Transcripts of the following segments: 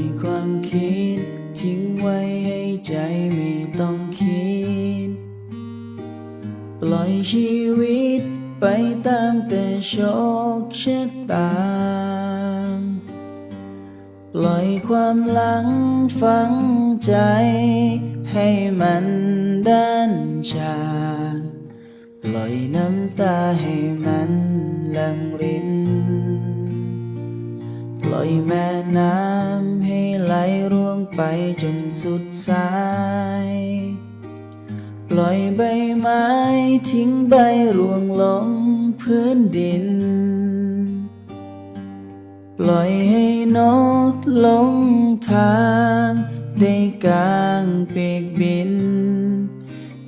ยความคิด ทิ้งไว้ให้ใจไม่ต้องคิด ปล่อยชีวิตไปตามแต่โชคชะตา ปล่อยความหลังฝังใจ ให้มันด้านชา ปล่อยน้ำตาให้มันหลังริน ปล่อยแม่น้ำ ร่วงไปจนสุดสาย ปล่อยใบไม้ทิ้งใบร่วงลงพื้นดิน ปล่อยให้นกลงทางได้กางปีกบิน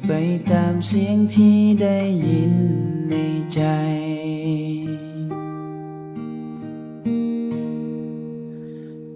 ไปตามเสียงที่ได้ยินในใจ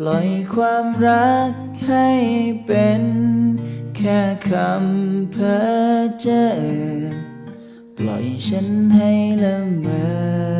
ปล่อยความรักให้เป็น แค่คำเพ้อเจ้อปล่อยฉันให้ละเมอ